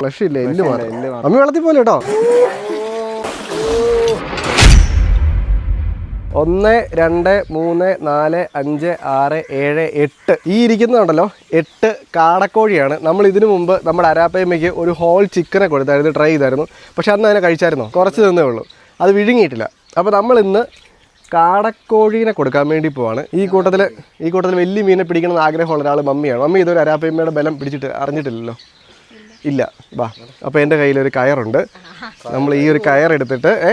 Flush ഇല്ല എല്ല് മാത്രം. അമ്മി വെള്ളത്തിൽ പോലെ കേട്ടോ. ഒന്ന് രണ്ട് മൂന്ന് നാല് അഞ്ച് ആറ് ഏഴ് എട്ട്. ഈ ഇരിക്കുന്നുണ്ടല്ലോ എട്ട് കാടക്കോഴിയാണ്. നമ്മൾ ഇതിനു മുമ്പ് നമ്മുടെ അരാപ്പയമ്മയ്ക്ക് ഒരു ഹോൾ ചിക്കനെ കൊടുത്തായിരുന്നു. ട്രൈ ചെയ്തായിരുന്നു. പക്ഷെ അന്ന് അതിനെ കഴിച്ചായിരുന്നു? കുറച്ച് തന്നേ ഉള്ളൂ. അത് വിഴുങ്ങിയിട്ടില്ല. അപ്പോൾ നമ്മൾ ഇന്ന് കാടക്കോഴീനെ കൊടുക്കാൻ വേണ്ടി പോവാണ്. ഈ കൂട്ടത്തിൽ ഈ കൂട്ടത്തിൽ വലിയ മീനെ പിടിക്കണമെന്ന് ആഗ്രഹമുള്ള ഒരാൾ മമ്മിയാണ്. മമ്മി ഇതൊരു അരാപ്പയമ്മയുടെ ബലം പിടിച്ചിട്ട് അറിഞ്ഞിട്ടില്ലല്ലോ. ഇല്ല. വാ. അപ്പോൾ എന്റെ കയ്യിൽ ഒരു കയറുണ്ട്. നമ്മൾ ഈ ഒരു കയർ എടുത്തിട്ട് ഏ?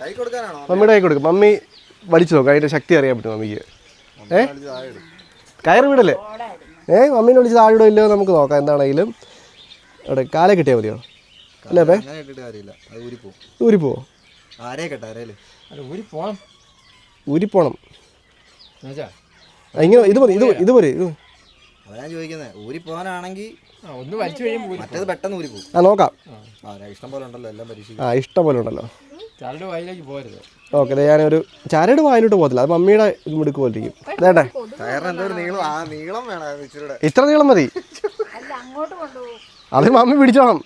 കൈ കൊടുക്കാനാണോ? മമ്മിയുടെ കൈ കൊടുക്കും. മമ്മി വലിച്ചു നോക്കും. അതിന്റെ ശക്തി അറിയാൻ പറ്റും മമ്മിക്ക്? ഏ? കയർ വിടല്ലേ? ഏ? മമ്മീനെ വിളിച്ച് താഴെ ഇല്ലയോ നമുക്ക് നോക്കാം. എന്താണെങ്കിലും അവിടെ കാലെ കിട്ടിയാൽ മതിയോ? അല്ലേ അപ്പേ? ഊരി പോവോ കാര്യമില്ല. അത് ഊരിപ്പോവും ഊരിപ്പോവോ ആരേ കേട്ടോ? ആരേൽ അല്ല ഊരി പോണം. ഇങ്ങനെ ഇത് മതി ഇത് ഇത് മതി. ഇത് ഞാൻ ചോദിക്കുന്നത് ഊരി പോകാനാണെങ്കിൽ ഒന്ന് വലിച്ചു കഴിയുമ്പോൾ മറ്റേത് പെട്ടെന്ന് ഊരി പോകും. ആ നോക്കാം. ആ ഇഷ്ടം പോലെ ഉണ്ടല്ലോ എല്ലാം പരീക്ഷിക്കും. ആ ഇഷ്ടം പോലെ ഉണ്ടല്ലോ. ചരട് വയലേക്ക് പോരുത്. ഓക്കെ ദേ ഞാനൊരു ചരട് വായിലോട്ട് പോകത്തില്ല. അത് മമ്മിയുടെ ഇത് മിടുക്ക് പോലെ ഇരിക്കും വേണ്ടേ നീളം? ആ നീളം വേണം ഇത്ര നീളം മതി. അല്ല അങ്ങോട്ട് കൊണ്ടുപോകും. അത് മമ്മി പിടിച്ചോണം.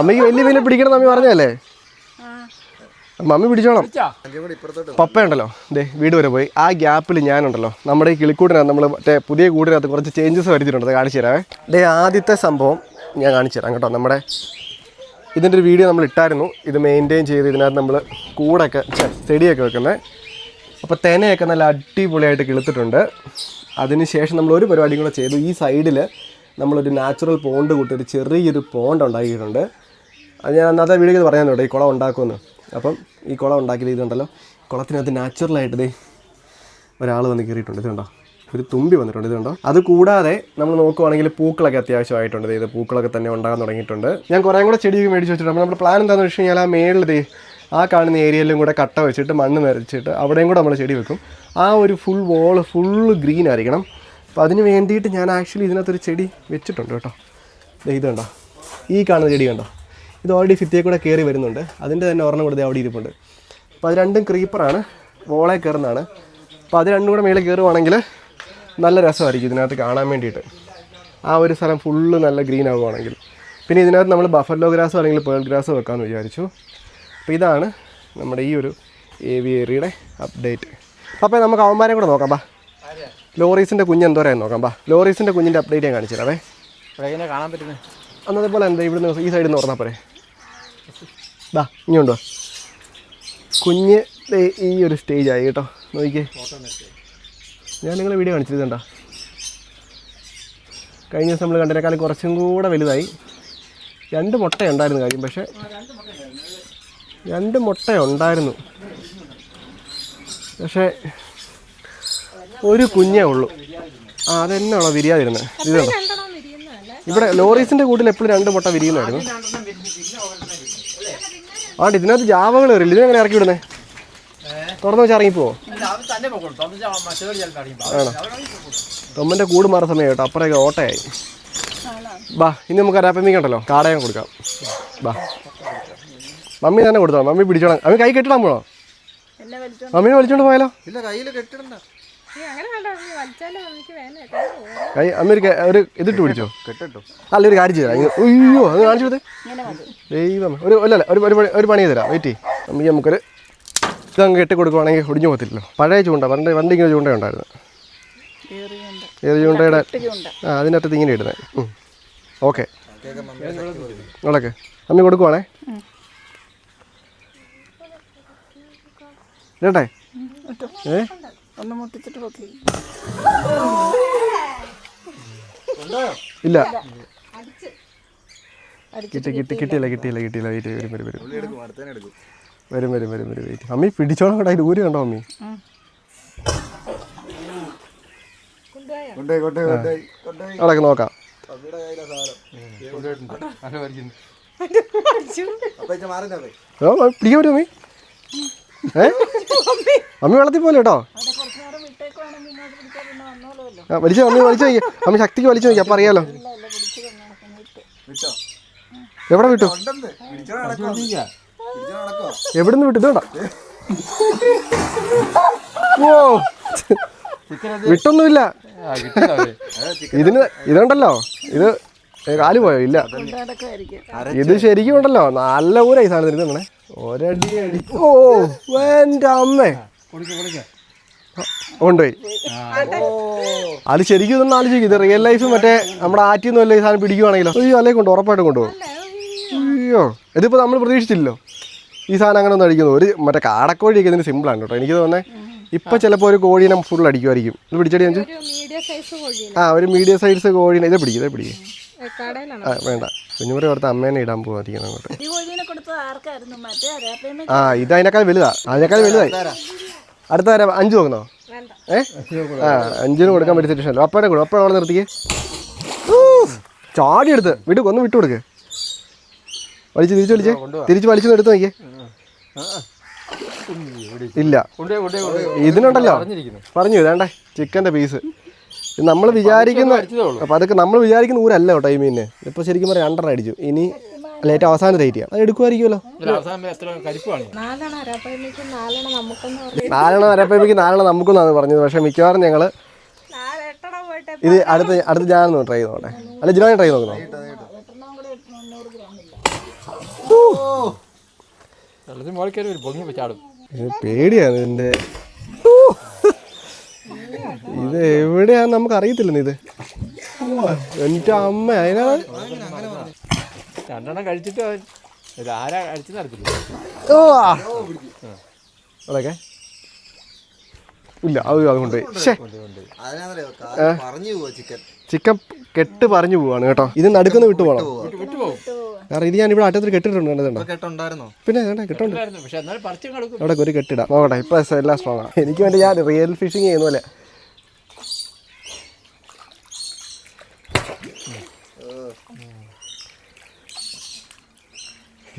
അമ്മയ്ക്ക് വലിയ മീനെ പിടിക്കണം മമ്മി പറഞ്ഞല്ലേ മമ്മി പിടിച്ചോണം പപ്പയുണ്ടല്ലോ. ദേ വീട് വരെ പോയി. ആ ഗ്യാപ്പിൽ ഞാനുണ്ടല്ലോ. നമ്മുടെ ഈ കിളിക്കൂടിനകത്ത് നമ്മൾ മറ്റേ പുതിയ കൂടിനകത്ത് കുറച്ച് ചേഞ്ചസ് വരുത്തിയിട്ടുണ്ട്. അത് കാണിച്ചു തരാമേ ദേ ആദ്യത്തെ സംഭവം ഞാൻ കാണിച്ചു തരാം കേട്ടോ നമ്മുടെ ഇതിന്റെ ഒരു വീഡിയോ നമ്മൾ ഇട്ടായിരുന്നു. ഇത് മെയിന്റെയിൻ ചെയ്ത് ഇതിനകത്ത് നമ്മൾ കൂടൊക്കെ ചെടിയൊക്കെ വെക്കുന്നത് അപ്പോൾ തേനയൊക്കെ നല്ല അടിപൊളിയായിട്ട് കിളുത്തിട്ടുണ്ട്. അതിനുശേഷം നമ്മൾ ഒരു പരിപാടിയും കൂടെ ചെയ്തു. ഈ സൈഡിൽ നമ്മളൊരു നാച്ചുറൽ പോണ്ട് കൂട്ടി ഒരു ചെറിയൊരു പോണ്ട് ഉണ്ടാക്കിയിട്ടുണ്ട്. അത് ഞാൻ അന്നത്തെ വീഡിയോയിൽ പറയാൻ കേട്ടോ ഈ കുളം ഉണ്ടാക്കുമെന്ന്. അപ്പം ഈ കുളം ഉണ്ടാക്കിയത് ഇതുണ്ടല്ലോ കുളത്തിനകത്ത് നാച്ചുറലായിട്ട് ദേ ഒരാൾ വന്ന് കയറിയിട്ടുണ്ട്. ഇതുണ്ടോ ഒരു തുമ്പി വന്നിട്ടുണ്ട്. ഇതുണ്ടോ അത് കൂടാതെ നമ്മൾ നോക്കുവാണെങ്കിൽ പൂക്കളൊക്കെ അത്യാവശ്യമായിട്ടുണ്ട്. ഇത് പൂക്കളൊക്കെ തന്നെ ഉണ്ടാകാൻ തുടങ്ങിയിട്ടുണ്ട്. ഞാൻ കുറേ കൂടെ ചെടിയൊക്കെ മേടിച്ച് വെച്ചിട്ടുണ്ട്. നമ്മുടെ പ്ലാൻ എന്താണെന്ന് വെച്ച് കഴിഞ്ഞാൽ ആ മേളിൽ ആ കാണുന്ന ഏരിയയിലും കൂടെ കട്ട വെച്ചിട്ട് മണ്ണ് നിറച്ചിട്ട് അവിടെയും കൂടെ നമ്മൾ ചെടി വെക്കും. ആ ഒരു ഫുൾ വോൾ ഫുള്ള് ഗ്രീൻ ആയിരിക്കണം. അപ്പോൾ അതിന് വേണ്ടിയിട്ട് ഞാൻ ആക്ച്വലി ഇതിനകത്തൊരു ചെടി വെച്ചിട്ടുണ്ട് കേട്ടോ. ഇതുണ്ടോ ഇത് ഈ കാണുന്ന ചെടി കണ്ടോ? ഇത് ഓൾറെഡി ഫിത്തിയെ കൂടെ കയറി വരുന്നുണ്ട്. അതിന്റെ തന്നെ ഒരെണ്ണം കൊടുത്ത് അവിടെ ഇരിപ്പുണ്ട്. അപ്പോൾ അത് രണ്ടും ക്രീപ്പറാണ് വോളെ കയറുന്നതാണ്. അപ്പോൾ അത് രണ്ടും കൂടെ മേളിൽ കയറുവാണെങ്കിൽ നല്ല രസമായിരിക്കും ഇതിനകത്ത് കാണാൻ വേണ്ടിയിട്ട്. ആ ഒരു സ്ഥലം ഫുള്ള് നല്ല ഗ്രീൻ ആവുകയാണെങ്കിൽ പിന്നെ ഇതിനകത്ത് നമ്മൾ ബഫല്ലോ ഗ്രാസോ അല്ലെങ്കിൽ പേൾ ഗ്രാസോ വെക്കാമെന്ന് വിചാരിച്ചു. അപ്പോൾ ഇതാണ് നമ്മുടെ ഈ ഒരു ഏവിയേറിയുടെ അപ്ഡേറ്റ് അപ്പോൾ നമുക്ക് അവന്മാരെ കൂടെ നോക്കാം ബാ. ലോറീസിന്റെ കുഞ്ഞ് എന്തോരായി നോക്കാം ബാ. ലോറീസിന്റെ കുഞ്ഞിന്റെ അപ്ഡേറ്റ് ഞാൻ കാണിച്ചു തരാവേ കാണാൻ പറ്റുന്നത് അന്നതേപോലെ എന്താ ഇവിടുന്ന് ഈ സൈഡിൽ നിന്ന് പറഞ്ഞാൽ പോരെ? ബാ ഇങ്ങോട്ടോ കുഞ്ഞ് ദേ ഈ ഒരു സ്റ്റേജ് ആയി കേട്ടോ. നോക്കിക്കേ. ഞാൻ നിങ്ങളെ വീഡിയോ കാണിച്ചിരുന്നുണ്ടോ കഴിഞ്ഞ ദിവസം നമ്മൾ കണ്ടതിനേക്കാളും കുറച്ചും കൂടെ വലുതായി. രണ്ട് മുട്ടയുണ്ടായിരുന്നു കാര്യം പക്ഷേ രണ്ട് മുട്ട ഉണ്ടായിരുന്നു പക്ഷേ ഒരു കുഞ്ഞേ ഉള്ളൂ. ആ അതെന്നാണോ വിരിയാതിരുന്നത് ഇത് കണ്ടോ? രണ്ടെണ്ണം ഇവിടെ ലോറീസിന്റെ കൂട്ടിൽ എപ്പോഴും രണ്ട് മുട്ട വിരിയുന്നായിരുന്നു ആണ്ട് ഇതിനകത്ത് ജാവകൾ വരില്ല ഇതെങ്ങനെ ഇറക്കി വിടുന്നേ? തുറന്നു വെച്ച് ഇറങ്ങിപ്പോവോ? അറിയുമ്പോൾ തൊമ്മന്റെ കൂട് മാറുന്ന സമയം കേട്ടോ. അപ്പുറമൊക്കെ ഓട്ടയായി. ബാ ഇനി നമുക്ക് അരാപ്പമ്മിക്കണ്ടല്ലോ കാടയം കൊടുക്കാം. ബാ. മമ്മി തന്നെ കൊടുത്തോ? മമ്മി പിടിച്ചോളാം. മമ്മി കൈ കെട്ടിടാൻ പോണോ? മമ്മീനെ വലിച്ചോണ്ട് പോയാലോ? ഇല്ല കയ്യിൽ കെട്ടിടണ്ട. കൈ അമ്മ ഒരു ഇതിട്ട് പിടിച്ചോ? കെട്ടിട്ടോ. അല്ല ഒരു കാര്യം ചെയ്തരാം അയ്യോ അത് കാണിച്ചു കൊടുത്തേ. ദൈവം ഒരു അല്ല അല്ല ഒരു ഒരു പണി ഒരു പണി ചെയ്ത് തരാം വെയിറ്റ് നമുക്ക് നമുക്കൊരു ഇതങ്ങ് കെട്ടി കൊടുക്കുവാണെങ്കിൽ ഒടിഞ്ഞു പോകത്തില്ലല്ലോ. പഴയ ചൂണ്ട പണ്ട് പണ്ട് ഇങ്ങനെ ചൂണ്ട ഉണ്ടായിരുന്നു ഏത് ചൂണ്ടയുടെ? ചൂണ്ട. ആ അതിനകത്ത് ഇങ്ങനെ ഇടുന്നത് ഓക്കെ. നിങ്ങളൊക്കെ അമ്മി കൊടുക്കുവാണേ? ഇടട്ടെ. ഏ? ഒന്ന് മുട്ടിച്ചിട്ട് ഇല്ല. കിട്ടി കിട്ടി കിട്ടിയില്ല കിട്ടിയില്ല കിട്ടിയില്ല. വെയിറ്റ് വരും വരും. വരും വരും വരും വരും വരും. വെയിറ്റ് അമ്മി പിടിച്ചോളം കേട്ടോ. അതിന്റെ ഊരി കണ്ടോ അമ്മി? അവിടെയൊക്കെ നോക്കാം. പിടിക്കാൻ പറ്റുമോ അമ്മി? അമ്മി. വെള്ളത്തിൽ പോലെ കേട്ടോ അവിടെ കുറച്ച് നേരം വിട്ടേക്കുവാണെങ്കിൽ ഇങ്ങോട്ട് പിടിച്ചാൽ പിന്നെ വന്നോളുമല്ലോ ആ വലിച്ചു അമ്മി വലിച്ചു നോക്കി. അമ്മി ശക്തിക്ക് വലിച്ചു നോക്കി അപ്പം അറിയാലോ. എവിടെ വിട്ടു? എവിടുന്ന് വിട്ടു? ഇതോടാ ഓ. വിട്ടൊന്നുമില്ല. ഇതിന് ഇതുണ്ടല്ലോ. ഇത് കാലു പോയോ? ഇല്ല. ഇത് ശരിക്കും ഉണ്ടല്ലോ. നല്ല ഊരായി സാധനം തിരുത്തണേ ഒരടി ഓ എന്റെ അമ്മേ. കൊണ്ടുപോയി. അത് ശരിക്കും ഇതൊന്നും ആലോചിക്കും ഇത് റിയൽ ലൈഫ് മറ്റേ നമ്മുടെ ആറ്റിൽ നിന്ന് വല്ല ഈ സാധനം പിടിക്കുവാണെങ്കിലോ. അയ്യോ അല്ലേ കൊണ്ട് ഉറപ്പായിട്ട് കൊണ്ടുപോകും അയ്യോ. ഇതിപ്പോൾ നമ്മൾ പ്രതീക്ഷിച്ചില്ലല്ലോ. ഈ സാധനം അങ്ങനെ ഒന്നും അടിക്കുന്നു. ഒരു മറ്റേ കാടക്കോഴിയൊക്കെ ഇതിന് സിമ്പിളാണ് കേട്ടോ. എനിക്ക് തോന്നുന്നത് ഇപ്പം ചിലപ്പോൾ ഒരു കോഴീനെ ഫുൾ അടിക്കുമായിരിക്കും. ഇത് പിടിച്ചടി ആ ഒരു മീഡിയം സൈസ് കോഴീനെ. ഇത് പിടിക്കും ഇത് പിടിക്കും. ആ വേണ്ട. കുഞ്ഞുമുറി ഓർത്ത് അമ്മേനെ ഇടാൻ പോകാതിരിക്കണം അങ്ങോട്ട്. ആ ഇത് അതിനേക്കാൾ വലുതാ. അതിനേക്കാൾ വലുതായി. അടുത്ത നേരം അഞ്ച് നോക്കണോ? വേണ്ട. ഏ? ആ അഞ്ചിന് കൊടുക്കാൻ പറ്റിയ സിറ്റുവേഷൻ അല്ലോ അപ്പനെ കൊടുക്കും അപ്പഴ അവിടെ നിർത്തിക്ക്? ചാടി എടുത്ത്. വിട്ടു ഒന്ന് വിട്ടു കൊടുക്ക്. വലിച്ച് തിരിച്ചു വലിച്ച്. തിരിച്ച് വലിച്ചു എടുത്ത് നോക്കിയേ. ഇല്ല. ഇതിനുണ്ടല്ലോ. പറഞ്ഞു വേണ്ടേ ചിക്കന്റെ പീസ് നമ്മൾ വിചാരിക്കുന്ന അപ്പം അതൊക്കെ നമ്മൾ വിചാരിക്കുന്ന ഊരല്ല കേട്ടോ ഈ മീനിന് ഇപ്പോൾ ശരിക്കും പറയാം അണ്ടർ അടിച്ചു. ഇനി അല്ല ഏറ്റവും അവസാന റേറ്റ് ചെയ്യാം അത് എടുക്കുമായിരിക്കുമല്ലോ. അവസാനം എത്ര കരിപ്പാണ്? നാലെണ്ണം അരാപ്പഴമേക്ക് നാലെണ്ണം നമുക്കൊന്നാണ് പറഞ്ഞത്. പക്ഷേ മിക്കവാറും ഞങ്ങൾ ഇത് അടുത്ത് അടുത്ത് ഞാനൊന്ന് ട്രൈ ചെയ്ത് നോക്കട്ടെ അല്ല ജിനോനെ ട്രൈ നോക്കണോ പേടിയാണ് ഇതിന്റെ ഇത് എവിടെയാന്ന് നമുക്ക് അറിയത്തില്ലെന്ന് ഇത് എന്റെ അമ്മ അതിനാ രണ്ടെണ്ണം കഴിച്ചിട്ട് അവൻ ഇത് ആരാ കഴിച്ചു നടക്കില്ല ഓ അതൊക്കെ ഇല്ല അത് അതുകൊണ്ട് ശേ ചിക്കൻ. ചിക്കൻ കെട്ട് പറഞ്ഞു പോവാണ് കേട്ടോ. ഇത് നടുക്കുന്ന വിട്ടു പോകണം കാരണം ഇത് ഞാൻ ഇവിടെ അറ്റത്തിൽ കെട്ടിട്ടുണ്ട് പിന്നെ കെട്ടുണ്ട് അവിടെ ഒരു കെട്ടിടാം. നോക്കട്ടെ ഇപ്പൊ എല്ലാം സ്ട്രോങ് ആണ്. എനിക്ക് വേണ്ടി ഞാൻ റിയൽ ഫിഷിങ് ചെയ്യുന്ന പോലെ.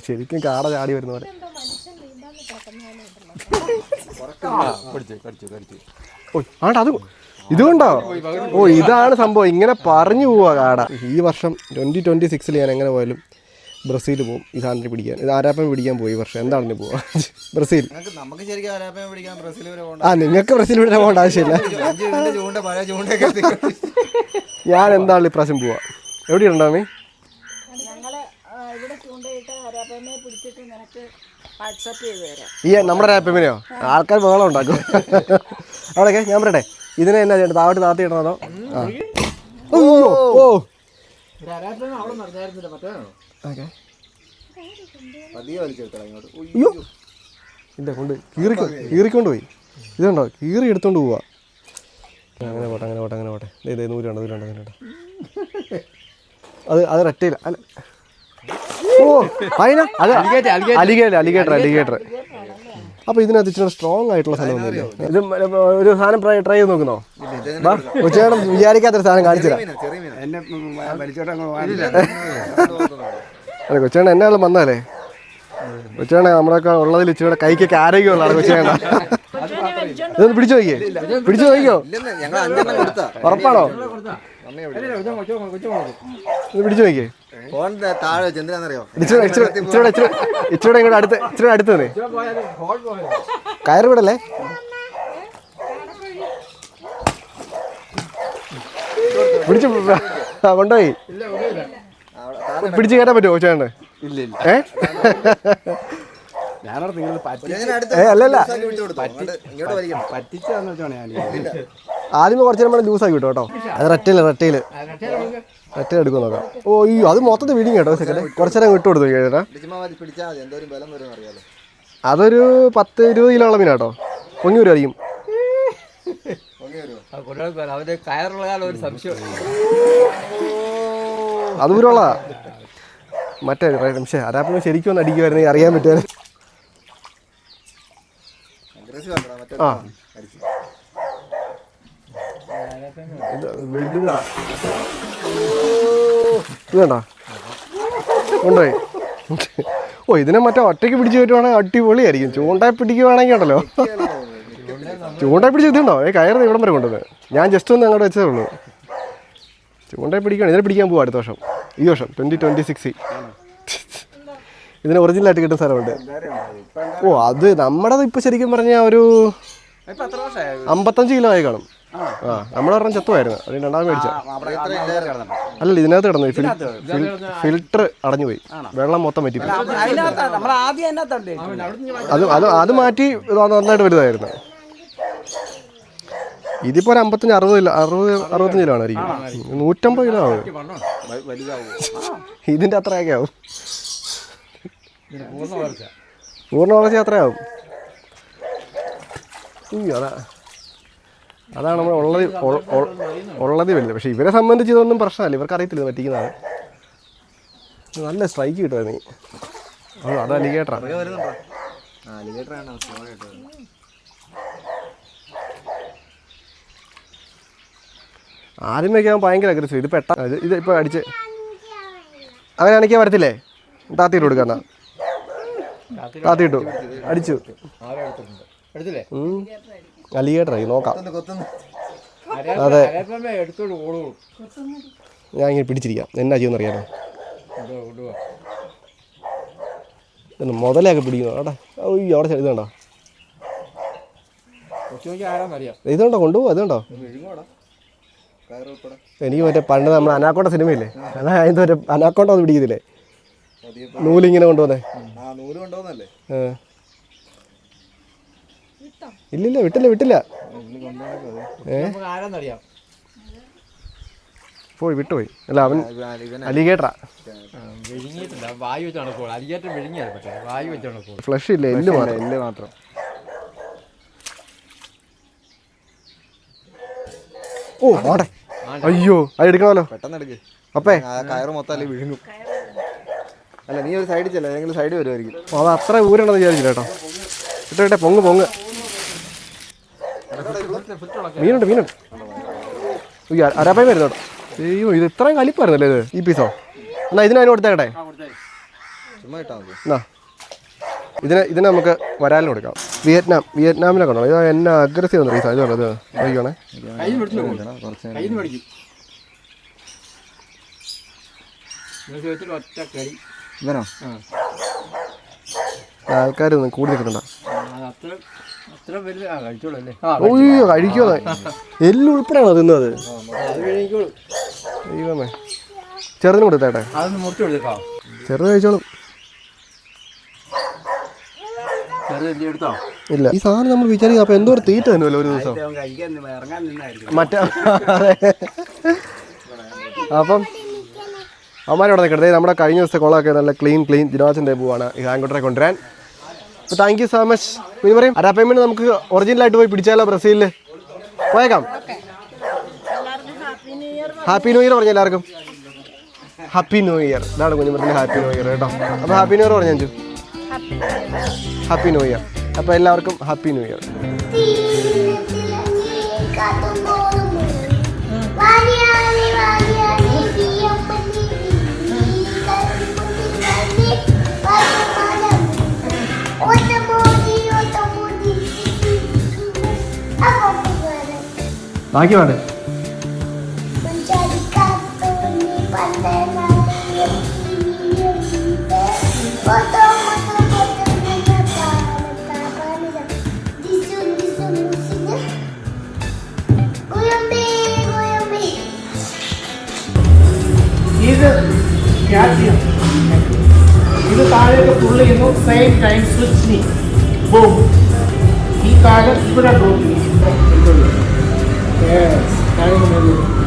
ശരിക്കും കാട ചാടി വരുന്ന പോലെ. കടിച്ചു കടിച്ചു കടിച്ചു ഓ ആണ്ടാ അത് ഇതുകൊണ്ടോ? ഓ ഇതാണ് സംഭവം. ഇങ്ങനെ പറഞ്ഞു പോവാ കാട. ഈ വർഷം ട്വന്റി ട്വന്റി സിക്സിൽ ഞാൻ എങ്ങനെ പോയാലും ബ്രസീൽ പോകും ഈ സാധനത്തിന് പിടിക്കാൻ. ഇത് ആരാപ്പം പിടിക്കാൻ പോയി വർഷം. എന്താണെന്ന് പോവാ? ബ്രസീൽ. നമുക്ക് നമുക്ക് ശരിക്കും ആരാപ്പയം പിടിക്കാൻ ബ്രസീൽ വരെ പോകണ്ട. ആ നിങ്ങൾക്ക് ബ്രസീൽ വിടാൻ പോകേണ്ട ആവശ്യമില്ല. ഞാൻ എന്താണ് ഇപ്രാവശ്യം പോവാ? എവിടെയുണ്ടോ മീ ഞങ്ങൾ ആ, ഇവിടെ ചൂണ്ടയിട്ട് അരാപ്പേമയെ പിടിച്ചിട്ട് നിനക്ക് വാട്സപ്പ് ചെയ്ത് തരാം ഈ നമ്മുടെ രാപ്പമിനെയോ ആൾക്കാർ ബഹളം ഉണ്ടാക്കും. അവിടെയൊക്കെ ഞാൻ പറയട്ടെ. ഇതിനെ എന്നാ ചെയ്യണ്ട താവട്ട് താത്തി ഇടണോ ഓ കൊണ്ട് കീറി കീറിക്കൊണ്ട് പോയി. ഇതുണ്ടോ കീറി എടുത്തോണ്ട് പോവാ. അങ്ങനെ പോട്ടെ അങ്ങനെ പോട്ടെ അങ്ങനെ പോട്ടെ. ദേ നൂലുണ്ട് നൂലുണ്ട് നൂലുണ്ട് അത് അത് റെറ്റയില്ല അല്ല. ഓ അതിന? അത്. Alligator alligator. അലിഗേറ്റർ അപ്പോൾ ഇതിനകത്ത് ഇച്ചിരി സ്ട്രോങ് ആയിട്ടുള്ള സ്ഥലമൊന്നുമില്ല ഇത് ഒരു സാധനം ട്രൈ ട്രൈ ചെയ്ത് നോക്കുന്നോ? ഉച്ചയോടെ വിചാരിക്കാത്തൊരു സാധനം കാണിച്ചു. അതെ കൊച്ചേണ എന്നെ ആളും വന്നാലേ? കൊച്ചേണ നമ്മളൊക്കെ ഉള്ളതിൽ ഇച്ചിരി കൈക്കൊക്കെ ആരോഗ്യമുള്ളതാണ് കൊച്ചേണ ഇതൊന്ന് പിടിച്ചു നോക്കിയേ പിടിച്ചു നോക്കിയോ ഉറപ്പാണോ ഇത് പിടിച്ചു നോക്കിയേ ഇച്ചിരി ഇങ്ങോട്ട് അടുത്ത് ഇച്ചിരി അടുത്ത് തന്നെ കയറ് വിടല്ലേ പിടിച്ചു കൊണ്ടുപോയി പിടിച്ചു കയറ്റാൻ പറ്റുമോ ചേട്ടൻ ഇല്ല ഇല്ല ഏ ഞാനോട് നിങ്ങൾ അടുത്ത ഏ അല്ലല്ല ദിവസം വിട്ടു പറ്റിച്ചാന്ന് വെച്ചാണ് ഞാൻ കുറച്ച് ലൂസാക്കി കിട്ടും കേട്ടോ. അത് റെറ്റയിൽ റെറ്റയിൽ റെറ്റയിൽ എടുക്കും നോക്കാം. ഓ അയ്യോ അത് മൊത്തത്തിൽ വിടിയും കേട്ടോ സെക്കൻഡ്. കുറച്ച് നേരം വിട്ടു കൊടുത്തു ചേട്ടാ അതൊരു പത്ത് ഇരുപത് കിലോ ഉള്ള മീനാട്ടോ. പൊങ്ങി വരുമായിരിക്കും അത് ഊരുള്ളതാ മറ്റേ പക്ഷേ അരാപ്പിന് ശരിക്കും ഒന്ന് അടിക്കുമായിരുന്നെങ്കിൽ അറിയാൻ പറ്റുമായിരുന്നു ആ. ഇത് കണ്ടോ? കൊണ്ടുപോയി. ഓ ഇതിനെ മറ്റേ ഒറ്റയ്ക്ക് പിടിച്ച് പറ്റുവാണെങ്കിൽ അടിപൊളിയായിരിക്കും. ചൂണ്ടായി പിടിക്കുവാണെങ്കിൽ ഉണ്ടല്ലോ. ചൂണ്ടായി പിടിച്ച് ഇതുണ്ടോ ഏ കയറുന്നത് ഇവിടം വരെ കൊണ്ടുവന്നത് ഞാൻ ജസ്റ്റ് ഒന്ന് അങ്ങോട്ട് വെച്ചതേ ഉള്ളൂ. ചൂണ്ടായി പിടിക്കുകയാണ് ഇതിനെ പിടിക്കാൻ പോവാ അടുത്ത വർഷം. ഈ വർഷം ട്വന്റി ട്വന്റി സിക്സ് ഇതിന് ഒറിജിനലായിട്ട് കിട്ടുന്ന സ്ഥലമുണ്ട് ഓ അത് നമ്മുടെ ഇപ്പൊ ശരിക്കും പറഞ്ഞാൽ ഒരു അമ്പത്തഞ്ച് കിലോ ആയി കാണും. ആ നമ്മുടെ പറഞ്ഞ ചത്തുമായിരുന്നു അത് രണ്ടാമത് മേടിച്ച അല്ല ഇതിനകത്ത് കിടന്നു. ഫിൽട്ടർ അടഞ്ഞു പോയി. വെള്ളം മൊത്തം പറ്റി അത് അത് അത് മാറ്റി നന്നായിട്ട് വലുതായിരുന്നു. ഇതിപ്പോ ഒരു അമ്പത്തഞ്ച് അറുപത് കിലോ അറുപത് അറുപത്തഞ്ച് കിലോ ആണായിരിക്കും നൂറ്റമ്പത് കിലോ ആവും. ഇതിന്റെ അത്രയൊക്കെ ആവും. പൂർണ വളർച്ച. അത്രയാവും. അതാ. അതാണ് നമ്മൾ ഉള്ളത് ഉള്ളത് വലിയ പക്ഷെ ഇവരെ സംബന്ധിച്ച് ഇതൊന്നും പ്രശ്നമല്ല. ഇവർക്ക് അറിയത്തില്ല ഇത് പറ്റിക്കുന്നതാണ്. നല്ല സ്ട്രൈക്ക് കിട്ടുമായിരുന്നു അത് അത് അലിഗേറ്ററാ. ആദ്യമൊക്കെ ആകുമ്പോൾ ഭയങ്കര അഗ്രസീവ് ഇത് പെട്ട ഇത് ഇപ്പം ഇപ്പോൾ അടിച്ച് അങ്ങനെ അണിക്കാൻ വരത്തില്ലേ? താത്തിയിട്ട് കൊടുക്കാം താത്തിയിട്ടു അടിച്ചു. എടുത്തില്ലേ? അലിഗേറ്ററായി നോക്കാം. അതെ. ഞാൻ ഇങ്ങനെ പിടിച്ചിരിക്കാം. എന്നാ ചെയ്യുമെന്ന് അറിയാമോ ഇതൊന്ന് മുതലൊക്കെ പിടിക്കുന്നു. അവിടെ അയ്യോ അവിടെ ഇത് കണ്ടോ കൊച്ചു നോക്കി ആരാന്നറിയാം ഇതുണ്ടോ? കൊണ്ടുപോകും അതുണ്ടോ എനിക്ക് മറ്റേ പണ്ട് നമ്മൾ അനാക്കോട്ട സിനിമയില്ലേ? അതാ അതിന്റെ മറ്റേ അനാക്കോട്ട ഒന്നും പിടിക്കത്തില്ലേ? നൂലിങ്ങനെ കൊണ്ടുവന്നേ? ആ നൂൽ കൊണ്ടുവന്നല്ലേ. ഇല്ലില്ല വിട്ടില്ല വിട്ടില്ല. പോയി വിട്ടുപോയി. അല്ല അവൻ അലിഗേറ്ററാ. ആ, വിഴുങ്ങിയിട്ടില്ല വായു വെച്ച് നടക്കുള്ളൂ അലിഗേറ്റർ വിഴുങ്ങിയത് പക്ഷേ വായു വെച്ച് നടക്കുള്ളൂ ഫ്ലഷ് ഇല്ല എല്ല് മാത്രം. എല്ല് മാത്രം. ഓ ആടെ അയ്യോ അത് എടുക്കണമല്ലോ പെട്ടെന്ന് എടുക്ക് അപ്പേ കയറ് മൊത്തം അല്ലെങ്കിൽ വിഴുങ്ങും. അല്ല നീ ഒരു സൈഡിൽ ചെല്ല ഏതെങ്കിലും സൈഡിൽ വരുമായിരിക്കും അപ്പോൾ അത് അത്ര ഊരണമെന്ന് വിചാരിച്ചില്ല കേട്ടോ. ഇട്ട് ഇട്ടെ പൊങ്ങ് പൊങ്ങ്. മീനുണ്ട് മീനുണ്ട്. അയ്യോ അരാപ്പായി വരുന്നു കേട്ടോ. അയ്യോ ഇത് ഇത്രയും കലിപ്പായിരുന്നല്ലേ ഇത്? ഈ പീസോ എന്നാ ഇതിന് അതിന് കൊടുത്തേക്കട്ടെ? ചുമ്മാ ഇട്ടാ മതി. എന്നാ. ഇതിനെ ഇതിനെ നമുക്ക് വരാലിന് കൊടുക്കാം. വിയറ്റ്നാം വിയറ്റ്നാമിലൊക്കെ ഉണ്ടോ? ഇത് എന്നെ അഗ്രസീവ് ആണ് പീസ് ഇത് നിങ്ങൾക്ക് വെച്ചിട്ട് ഒറ്റ കടി ഇവനോ? ആൾക്കാരൊന്നും ആൾക്കാർ കൂടി നിൽക്കുന്നുണ്ടോ ഓയ്യോ കഴിക്കുമോ എല്ലാം ഉൾപ്പെടെയാണോ തിന്നത്? ദൈവമേ. ചെറുതിന് കൊടുത്തേട്ടെ ചെറുത് കഴിച്ചോളും. ഇല്ല. ഈ സാധനം നമ്മൾ വിചാരിക്കും അപ്പൊ എന്തോ തീറ്റ തന്നെയല്ലോ ഒരു ദിവസം. മറ്റേ അപ്പം അമ്മാരോടെ നിൽക്കട്ടെ. നമ്മുടെ കഴിഞ്ഞ ദിവസത്തെ കോളൊക്കെ നല്ല ക്ലീൻ ക്ലീൻ ദിനാചന്റെ പോവാണ്. ഈ ഹാങ്കോട്ടറെ കൊണ്ടുവരാൻ. അപ്പോൾ താങ്ക് യു സോ മച്ച് പിന്നെ പറയും അരാ പേയ്മെന്റ് നമുക്ക് ഒറിജിനലായിട്ട് പോയി പിടിച്ചാലോ ബ്രസീലിൽ പോയേക്കാം. ഹാപ്പി ന്യൂ ഇയർ പറഞ്ഞു എല്ലാവർക്കും? ഹാപ്പി ന്യൂ ഇയർ ഇതാണ് കുഞ്ഞുമത്തിന്റെ ഹാപ്പി ന്യൂ ഇയർ കേട്ടോ. അപ്പോൾ ഹാപ്പി ന്യൂ ഇയർ പറഞ്ഞു അഞ്ചു? ഹാപ്പി ന്യൂ ഇയർ അപ്പോൾ എല്ലാവർക്കും ഹാപ്പി ന്യൂ ഇയർ goyang പാട്. ഇത് കാൽസ്യം. ഇത് താഴേക്ക് പുള്ളി ചെയ്യുന്നു. സെയിം ടൈം സ്വിച്ച് നീ ബൂം ഈ കാലം ഇവിടെ ഡ്രോപ്പ് ചെയ്യും. Yes, I remember.